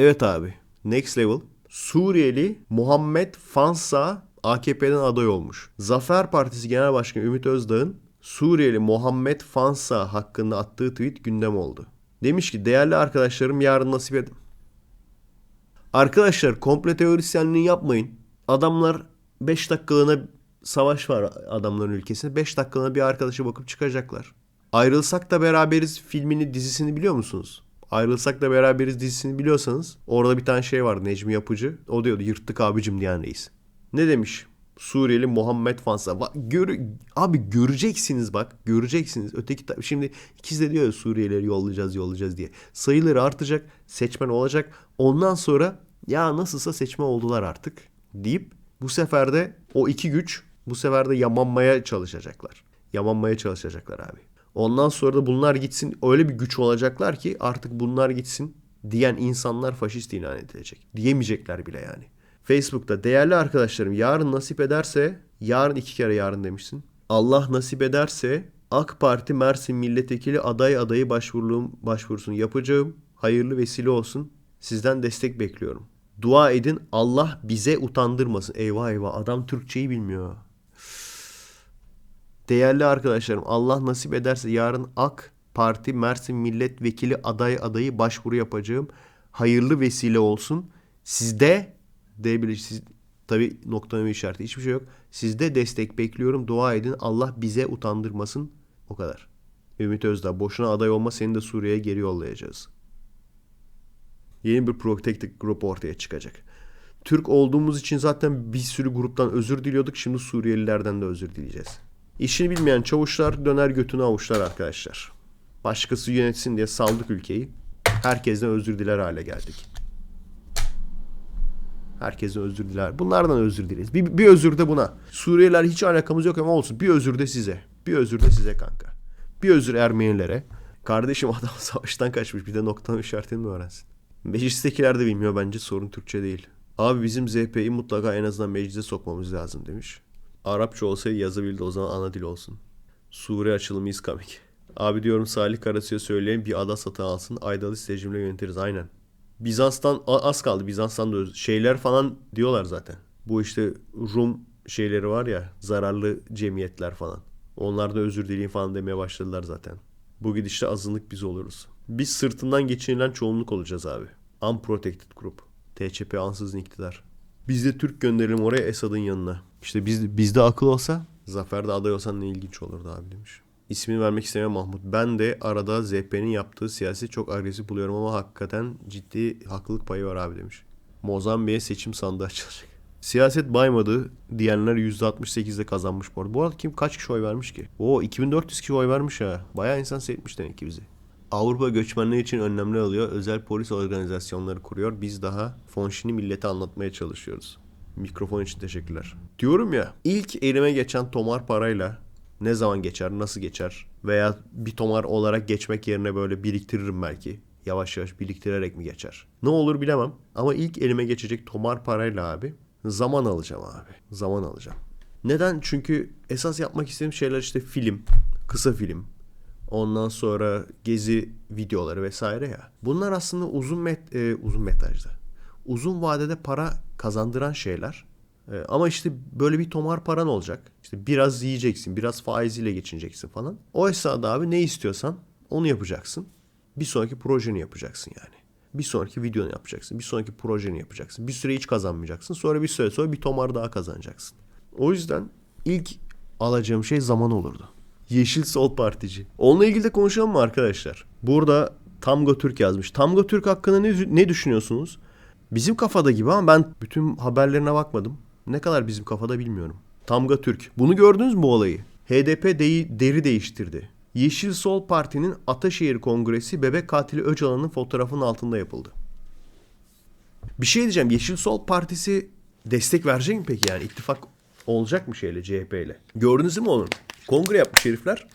Evet abi. Next level. Suriyeli Muhammed Fansa AKP'den aday olmuş. Zafer Partisi Genel Başkanı Ümit Özdağ'ın Suriyeli Muhammed Fansa hakkında attığı tweet gündem oldu. Demiş ki değerli arkadaşlarım yarın nasip edin. Arkadaşlar komple teorisyenliğini yapmayın. Adamlar 5 dakikalığına savaş var adamların ülkesinde. 5 dakikalığına bir arkadaşa bakıp çıkacaklar. Ayrılsak da beraberiz filmini dizisini biliyor musunuz? Ayrılsak da beraberiz dizisini biliyorsanız orada bir tane şey var Necmi Yapıcı. O diyordu yırttık abicim diyen reis. Ne demiş? Suriyeli Muhammed Fansa. Gör, abi göreceksiniz bak. Göreceksiniz. Öteki şimdi ikisi de diyor ya Suriyelileri yollayacağız yollayacağız diye. Sayıları artacak. Seçmen olacak. Ondan sonra ya nasılsa seçmen oldular artık deyip bu sefer de o iki güç bu sefer de yamanmaya çalışacaklar. Yamanmaya çalışacaklar abi. Ondan sonra da bunlar gitsin öyle bir güç olacaklar ki artık bunlar gitsin diyen insanlar faşist ilan edilecek. Diyemeyecekler bile yani. Facebook'ta değerli arkadaşlarım yarın nasip ederse yarın iki kere yarın demişsin. Allah nasip ederse AK Parti Mersin milletvekili aday adayı başvururum, başvurusunu yapacağım. Hayırlı vesile olsun. Sizden destek bekliyorum. Dua edin Allah bize utandırmasın. Eyvah eyvah adam Türkçeyi bilmiyor. Değerli arkadaşlarım Allah nasip ederse yarın AK Parti Mersin milletvekili aday adayı başvuru yapacağım. Hayırlı vesile olsun. Sizde D bile siz tabi noktalama işareti hiçbir şey yok. Sizde destek bekliyorum. Dua edin. Allah bize utandırmasın. O kadar. Ümit Özdağ boşuna aday olma seni de Suriye'ye geri yollayacağız. Yeni bir protected grup ortaya çıkacak. Türk olduğumuz için zaten bir sürü gruptan özür diliyorduk. Şimdi Suriyelilerden de özür dileyeceğiz. İşini bilmeyen çavuşlar döner götünü avuçlar arkadaşlar. Başkası yönetsin diye saldık ülkeyi. Herkesten özür diler hale geldik. Herkesten özür diler. Bunlardan özür dileriz. Bir, bir özür de buna. Suriyeliler hiç alakamız yok ama olsun. Bir özür de size. Bir özür de size kanka. Bir özür Ermenilere. Kardeşim adam savaştan kaçmış. Bir de noktanın işaretini mi öğrensin? Meclistekiler de bilmiyor bence. Sorun Türkçe değil. Abi bizim ZP'yi mutlaka en azından meclise sokmamız lazım demiş. Arapça olsaydı yazabildi o zaman ana dil olsun. Suriye açılımı is coming. Abi diyorum Salih Karasu'ya söyleyin bir ada satın alsın. Aydalı rejimle yönetiriz aynen. Bizans'tan az kaldı. Bizans'tan da şeyler falan diyorlar zaten. Bu işte Rum şeyleri var ya zararlı cemiyetler falan. Onlar da özür dileyin falan demeye başladılar zaten. Bu gidişte azınlık biz oluruz. Biz sırtından geçinilen çoğunluk olacağız abi. Unprotected Group. TÇP ansızın iktidar. Biz de Türk gönderelim oraya Esad'ın yanına. İşte biz, bizde akıl olsa Zafer'de aday olsan ne ilginç olurdu abi demiş. İsmini vermek istemiyor Mahmut. Ben de arada ZP'nin yaptığı siyasi çok agresif buluyorum ama hakikaten ciddi haklılık payı var abi demiş. Mozambik'e seçim sandığı açılacak. Siyaset baymadı diyenler %68'de kazanmış bu arada. Bu arada kim kaç kişi oy vermiş ki? Oo 2400 kişi oy vermiş ha. Bayağı insan seyretmiş demek ki bizi. Avrupa göçmenler için önlemler alıyor. Özel polis organizasyonları kuruyor. Biz daha Fonşin'i millete anlatmaya çalışıyoruz. Mikrofon için teşekkürler. Diyorum ya ilk elime geçen tomar parayla ne zaman geçer, nasıl geçer veya bir tomar olarak geçmek yerine böyle biriktiririm belki. Yavaş yavaş biriktirerek mi geçer? Ne olur bilemem ama ilk elime geçecek tomar parayla abi zaman alacağım abi. Zaman alacağım. Neden? Çünkü esas yapmak istediğim şeyler işte film, kısa film, Ondan sonra gezi videoları vesaire ya. Bunlar aslında uzun met e, uzun metrajda. Uzun vadede para kazandıran şeyler. E, ama işte böyle bir tomar paran olacak. İşte biraz yiyeceksin, biraz faiziyle geçineceksin falan. O esnada abi ne istiyorsan onu yapacaksın. Bir sonraki projeni yapacaksın yani. Bir sonraki videonu yapacaksın. Bir sonraki projeni yapacaksın. Bir süre hiç kazanmayacaksın. Sonra bir süre sonra bir tomar daha kazanacaksın. O yüzden ilk alacağım şey zaman olurdu. Yeşil Sol Partici. Onunla ilgili de konuşalım mı arkadaşlar? Burada Tamgo Türk yazmış. Tamgo Türk hakkında ne, ne düşünüyorsunuz? Bizim kafada gibi ama ben bütün haberlerine bakmadım. Ne kadar bizim kafada bilmiyorum. Tamga Türk. Bunu gördünüz mü bu olayı? HDP deyi, deri değiştirdi. Yeşil Sol Parti'nin Ataşehir Kongresi bebek katili Öcalan'ın fotoğrafının altında yapıldı. Bir şey diyeceğim. Yeşil Sol Partisi destek verecek mi peki yani? ittifak olacak mı şeyle CHP ile? Gördünüz mü onu? Kongre yapmış herifler.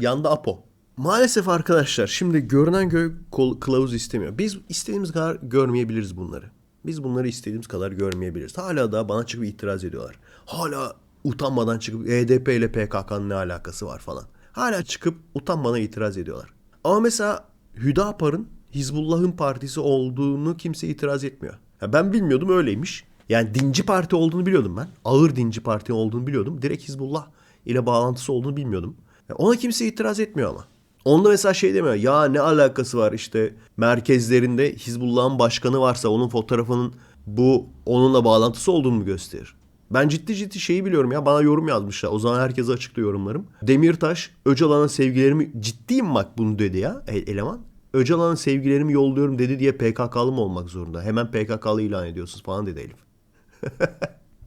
Yanda APO. Maalesef arkadaşlar şimdi görünen kol- kılavuz istemiyor. Biz istediğimiz kadar görmeyebiliriz bunları. Biz bunları istediğimiz kadar görmeyebiliriz. Hala da bana çıkıp itiraz ediyorlar. Hala utanmadan çıkıp HDP ile PKK'nın ne alakası var falan. Hala çıkıp utanmadan itiraz ediyorlar. Ama mesela Hüdapar'ın Hizbullah'ın partisi olduğunu kimse itiraz etmiyor. Ya ben bilmiyordum öyleymiş. Yani dinci parti olduğunu biliyordum ben. Ağır dinci parti olduğunu biliyordum. Direkt Hizbullah ile bağlantısı olduğunu bilmiyordum. Ya ona kimse itiraz etmiyor ama. Onda mesela şey demiyor. Ya ne alakası var işte merkezlerinde Hizbullah'ın başkanı varsa onun fotoğrafının bu onunla bağlantısı olduğunu mu gösterir? Ben ciddi ciddi şeyi biliyorum ya. Bana yorum yazmışlar. O zaman herkese açıkta yorumlarım. Demirtaş, Öcalan'a sevgilerimi ciddiyim bak bunu dedi ya e- eleman. Öcalan'a sevgilerimi yolluyorum dedi diye PKK'lı mı olmak zorunda? Hemen PKK'lı ilan ediyorsunuz falan dedi Elif.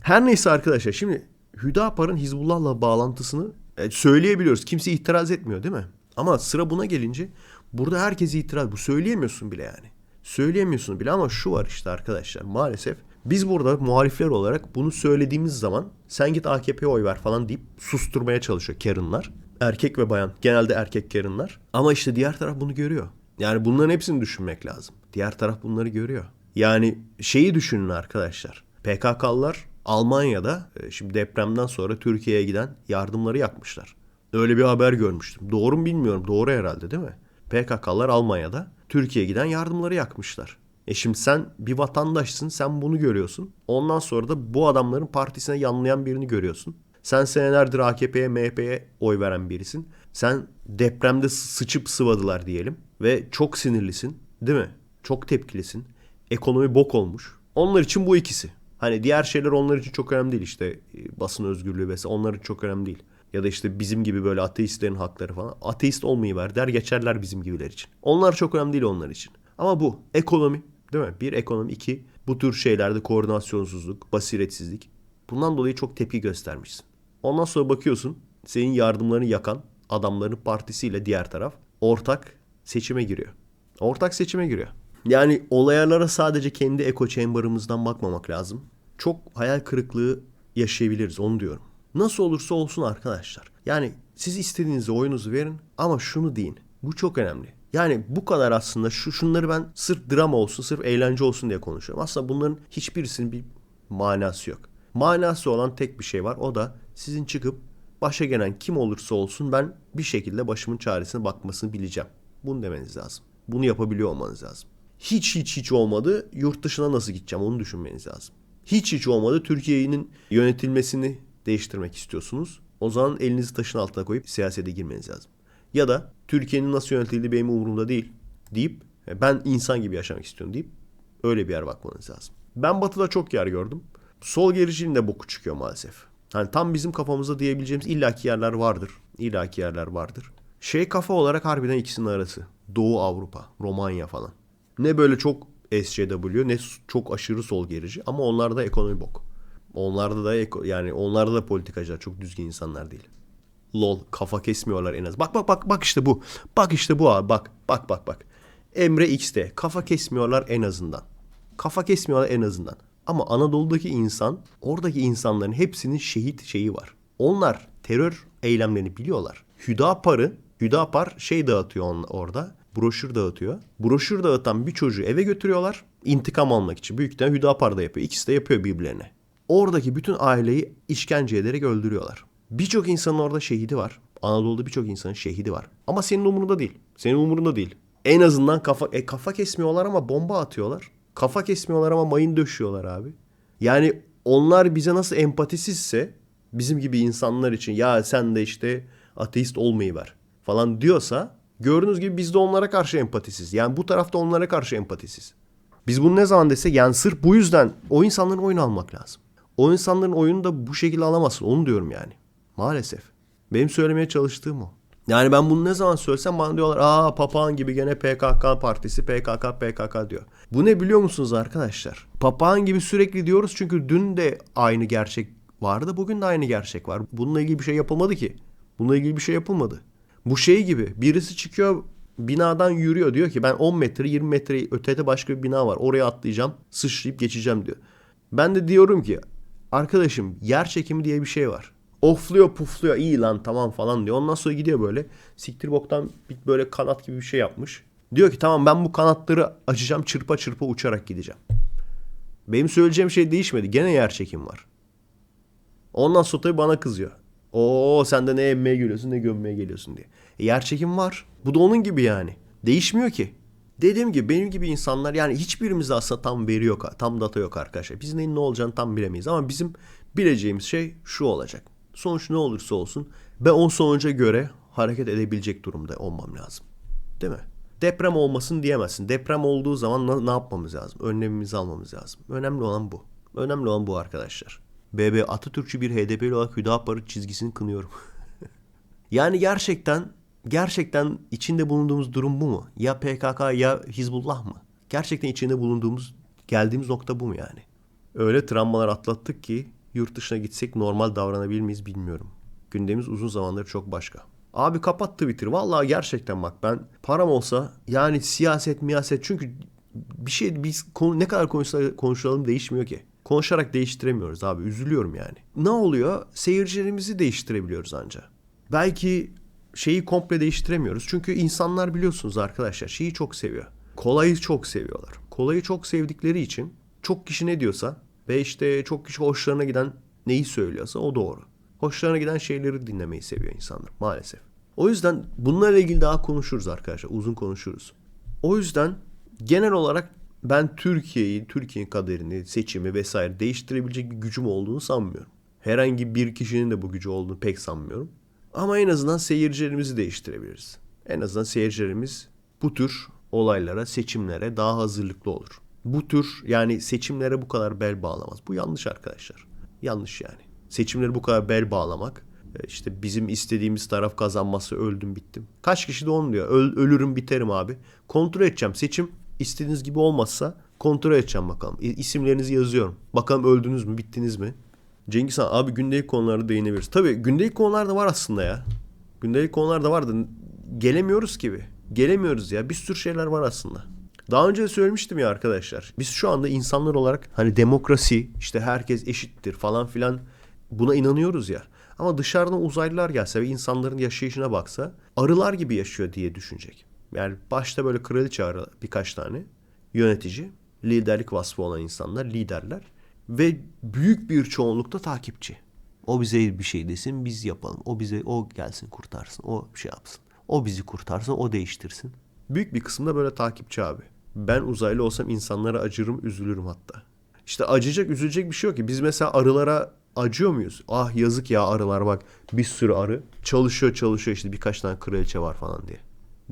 Her neyse arkadaşlar şimdi Hüdapar'ın Hizbullah'la bağlantısını e, söyleyebiliyoruz. Kimse itiraz etmiyor değil mi? Ama sıra buna gelince burada herkes itiraz. Bu söyleyemiyorsun bile yani. Söyleyemiyorsun bile ama şu var işte arkadaşlar maalesef biz burada muhalifler olarak bunu söylediğimiz zaman sen git AKP'ye oy ver falan deyip susturmaya çalışıyor Karen'lar. Erkek ve bayan. Genelde erkek Karen'lar. Ama işte diğer taraf bunu görüyor. Yani bunların hepsini düşünmek lazım. Diğer taraf bunları görüyor. Yani şeyi düşünün arkadaşlar. PKK'lılar Almanya'da e, şimdi depremden sonra Türkiye'ye giden yardımları yakmışlar. Öyle bir haber görmüştüm. Doğru mu bilmiyorum. Doğru herhalde değil mi? PKK'lılar Almanya'da Türkiye'ye giden yardımları yakmışlar. E şimdi sen bir vatandaşsın, sen bunu görüyorsun. Ondan sonra da bu adamların partisine yanlayan birini görüyorsun. Sen senelerdir AKP'ye, MHP'ye oy veren birisin. Sen depremde sıçıp sıvadılar diyelim ve çok sinirlisin, değil mi? Çok tepkilisin. Ekonomi bok olmuş. Onlar için bu ikisi. Hani diğer şeyler onlar için çok önemli değil işte e, basın özgürlüğü vesaire onlar için çok önemli değil. Ya da işte bizim gibi böyle ateistlerin hakları falan. Ateist olmayı ver der geçerler bizim gibiler için. Onlar çok önemli değil onlar için. Ama bu ekonomi değil mi? Bir ekonomi iki bu tür şeylerde koordinasyonsuzluk, basiretsizlik. Bundan dolayı çok tepki göstermişsin. Ondan sonra bakıyorsun senin yardımlarını yakan adamların partisiyle diğer taraf ortak seçime giriyor. Ortak seçime giriyor. Yani olaylara sadece kendi echo chamber'ımızdan bakmamak lazım. Çok hayal kırıklığı yaşayabiliriz onu diyorum. Nasıl olursa olsun arkadaşlar. Yani siz istediğinizi oyunuzu verin ama şunu deyin. Bu çok önemli. Yani bu kadar aslında şu şunları ben sırf drama olsun, sırf eğlence olsun diye konuşuyorum. Aslında bunların hiçbirisinin bir manası yok. Manası olan tek bir şey var. O da sizin çıkıp başa gelen kim olursa olsun ben bir şekilde başımın çaresine bakmasını bileceğim. Bunu demeniz lazım. Bunu yapabiliyor olmanız lazım. Hiç hiç hiç olmadı yurt dışına nasıl gideceğim onu düşünmeniz lazım. Hiç hiç olmadı Türkiye'nin yönetilmesini değiştirmek istiyorsunuz. O zaman elinizi taşın altına koyup siyasete girmeniz lazım. Ya da Türkiye'nin nasıl yönetildiği benim umurumda değil deyip e, ben insan gibi yaşamak istiyorum deyip öyle bir yer bakmanız lazım. Ben batıda çok yer gördüm. Sol gericiliğin de boku çıkıyor maalesef. Hani tam bizim kafamızda diyebileceğimiz illaki yerler vardır. İllaki yerler vardır. Şey kafa olarak harbiden ikisinin arası. Doğu Avrupa, Romanya falan. Ne böyle çok SCW ne çok aşırı sol gerici ama onlarda ekonomi bok. Onlarda da eko, yani onlarda da politikacılar çok düzgün insanlar değil. Lol kafa kesmiyorlar en az. Bak bak bak bak işte bu. Bak işte bu abi bak bak bak bak. Emre X'te kafa kesmiyorlar en azından. Kafa kesmiyorlar en azından. Ama Anadolu'daki insan, oradaki insanların hepsinin şehit şeyi var. Onlar terör eylemlerini biliyorlar. Hüdapar'ı, Hüdapar şey dağıtıyor on, orada. Broşür dağıtıyor. Broşür dağıtan bir çocuğu eve götürüyorlar. İntikam almak için. Büyük ihtimalle Hüdapar da yapıyor. İkisi de yapıyor birbirlerine. Oradaki bütün aileyi işkence ederek öldürüyorlar. Birçok insanın orada şehidi var. Anadolu'da birçok insanın şehidi var. Ama senin umurunda değil. Senin umurunda değil. En azından kafa e, kafa kesmiyorlar ama bomba atıyorlar. Kafa kesmiyorlar ama mayın döşüyorlar abi. Yani onlar bize nasıl empatisizse bizim gibi insanlar için ya sen de işte ateist olmayı ver falan diyorsa gördüğünüz gibi biz de onlara karşı empatisiz. Yani bu tarafta onlara karşı empatisiz. Biz bunu ne zaman desek yani sırf bu yüzden o insanların oyunu almak lazım. O insanların oyunu da bu şekilde alamazsın. Onu diyorum yani. Maalesef. Benim söylemeye çalıştığım o. Yani ben bunu ne zaman söylesem bana diyorlar aa papağan gibi gene PKK partisi PKK PKK diyor. Bu ne biliyor musunuz arkadaşlar? Papağan gibi sürekli diyoruz çünkü dün de aynı gerçek vardı bugün de aynı gerçek var. Bununla ilgili bir şey yapılmadı ki. Bununla ilgili bir şey yapılmadı. Bu şey gibi birisi çıkıyor binadan yürüyor diyor ki ben 10 metre 20 metre ötede başka bir bina var oraya atlayacağım sıçrayıp geçeceğim diyor. Ben de diyorum ki arkadaşım yer çekimi diye bir şey var. Ofluyor pufluyor iyi lan tamam falan diyor. Ondan sonra gidiyor böyle siktir boktan böyle kanat gibi bir şey yapmış. Diyor ki tamam ben bu kanatları açacağım çırpa çırpa uçarak gideceğim. Benim söyleyeceğim şey değişmedi. Gene yer çekim var. Ondan sonra tabii bana kızıyor. Oo sen de ne emmeye geliyorsun ne gömmeye geliyorsun diye. E, yer çekim var. Bu da onun gibi yani. Değişmiyor ki. Dediğim gibi benim gibi insanlar yani hiçbirimizde aslında tam veri yok, tam data yok arkadaşlar. Biz neyin ne olacağını tam bilemeyiz ama bizim bileceğimiz şey şu olacak. Sonuç ne olursa olsun ben o sonuca göre hareket edebilecek durumda olmam lazım. Değil mi? Deprem olmasın diyemezsin. Deprem olduğu zaman ne yapmamız lazım? Önlemimizi almamız lazım. Önemli olan bu. Önemli olan bu arkadaşlar. BB Atatürkçü bir HDP'li olarak Hüdapar'ın çizgisini kınıyorum. Yani gerçekten gerçekten içinde bulunduğumuz durum bu mu? Ya PKK ya Hizbullah mı? Gerçekten içinde bulunduğumuz geldiğimiz nokta bu mu yani? Öyle travmalar atlattık ki yurt dışına gitsek normal davranabilir miyiz bilmiyorum. Gündemimiz uzun zamandır çok başka. Abi kapat Twitter. Vallahi gerçekten bak ben param olsa yani siyaset miyaset çünkü bir şey biz konu, ne kadar konuşsa, konuşalım değişmiyor ki. Konuşarak değiştiremiyoruz abi. Üzülüyorum yani. Ne oluyor? Seyircilerimizi değiştirebiliyoruz ancak. Belki şeyi komple değiştiremiyoruz. Çünkü insanlar biliyorsunuz arkadaşlar şeyi çok seviyor. Kolayı çok seviyorlar. Kolayı çok sevdikleri için çok kişi ne diyorsa ve işte çok kişi hoşlarına giden neyi söylüyorsa o doğru. Hoşlarına giden şeyleri dinlemeyi seviyor insanlar maalesef. O yüzden bunlarla ilgili daha konuşuruz arkadaşlar. Uzun konuşuruz. O yüzden genel olarak ben Türkiye'yi, Türkiye'nin kaderini, seçimi vesaire değiştirebilecek bir gücüm olduğunu sanmıyorum. Herhangi bir kişinin de bu gücü olduğunu pek sanmıyorum. Ama en azından seyircilerimizi değiştirebiliriz. En azından seyircilerimiz bu tür olaylara, seçimlere daha hazırlıklı olur. Bu tür yani seçimlere bu kadar bel bağlamaz. Bu yanlış arkadaşlar. Yanlış yani. Seçimlere bu kadar bel bağlamak e, işte bizim istediğimiz taraf kazanması öldüm bittim. Kaç kişi de onu diyor. Öl, ölürüm biterim abi. Kontrol edeceğim. Seçim istediğiniz gibi olmazsa kontrol edeceğim bakalım. İsimlerinizi yazıyorum. Bakalım öldünüz mü, bittiniz mi? Cengiz Han abi gündelik konularda değinebiliriz. Tabii gündelik konular da var aslında ya. Gündelik konular da var da gelemiyoruz gibi. Gelemiyoruz ya. Bir sürü şeyler var aslında. Daha önce de söylemiştim ya arkadaşlar. Biz şu anda insanlar olarak hani demokrasi, işte herkes eşittir falan filan buna inanıyoruz ya. Ama dışarıdan uzaylılar gelse ve insanların yaşayışına baksa arılar gibi yaşıyor diye düşünecek. Yani başta böyle kraliçe arı birkaç tane yönetici, liderlik vasfı olan insanlar, liderler ve büyük bir çoğunlukta takipçi. O bize bir şey desin biz yapalım. O bize o gelsin kurtarsın. O şey yapsın. O bizi kurtarsın, o değiştirsin. Büyük bir kısımda böyle takipçi abi. Ben uzaylı olsam insanlara acırım, üzülürüm hatta. İşte acıyacak, üzülecek bir şey yok ki. Biz mesela arılara acıyor muyuz? Ah yazık ya arılar bak bir sürü arı. Çalışıyor çalışıyor işte birkaç tane kraliçe var falan diye.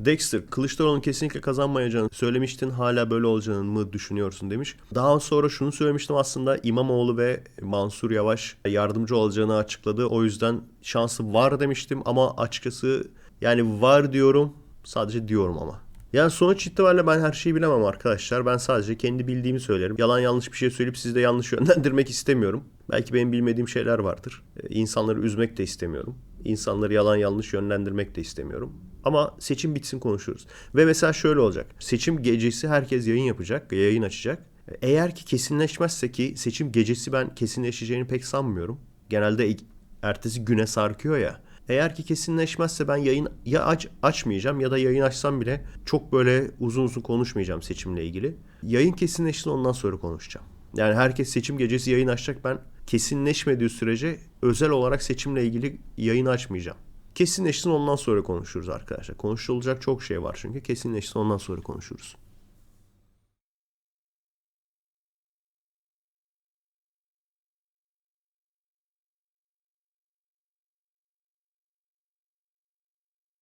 Dexter, Kılıçdaroğlu'nun kesinlikle kazanmayacağını söylemiştin. Hala böyle olacağını mı düşünüyorsun demiş. Daha sonra şunu söylemiştim aslında İmamoğlu ve Mansur Yavaş yardımcı olacağını açıkladı. O yüzden şansı var demiştim ama açıkçası yani var diyorum sadece diyorum ama. Yani sonuç itibariyle ben her şeyi bilemem arkadaşlar. Ben sadece kendi bildiğimi söylerim. Yalan yanlış bir şey söyleyip sizi de yanlış yönlendirmek istemiyorum. Belki benim bilmediğim şeyler vardır. Ee, İnsanları üzmek de istemiyorum. İnsanları yalan yanlış yönlendirmek de istemiyorum. Ama seçim bitsin konuşuruz. Ve mesela şöyle olacak. Seçim gecesi herkes yayın yapacak, yayın açacak. Eğer ki kesinleşmezse ki seçim gecesi ben kesinleşeceğini pek sanmıyorum. Genelde ertesi güne sarkıyor ya. Eğer ki kesinleşmezse ben yayın ya aç açmayacağım ya da yayın açsam bile çok böyle uzun uzun konuşmayacağım seçimle ilgili. Yayın kesinleşsin ondan sonra konuşacağım. Yani herkes seçim gecesi yayın açacak ben kesinleşmediği sürece özel olarak seçimle ilgili yayın açmayacağım. Kesinleşsin ondan sonra konuşuruz arkadaşlar. Konuşulacak çok şey var çünkü kesinleşsin ondan sonra konuşuruz.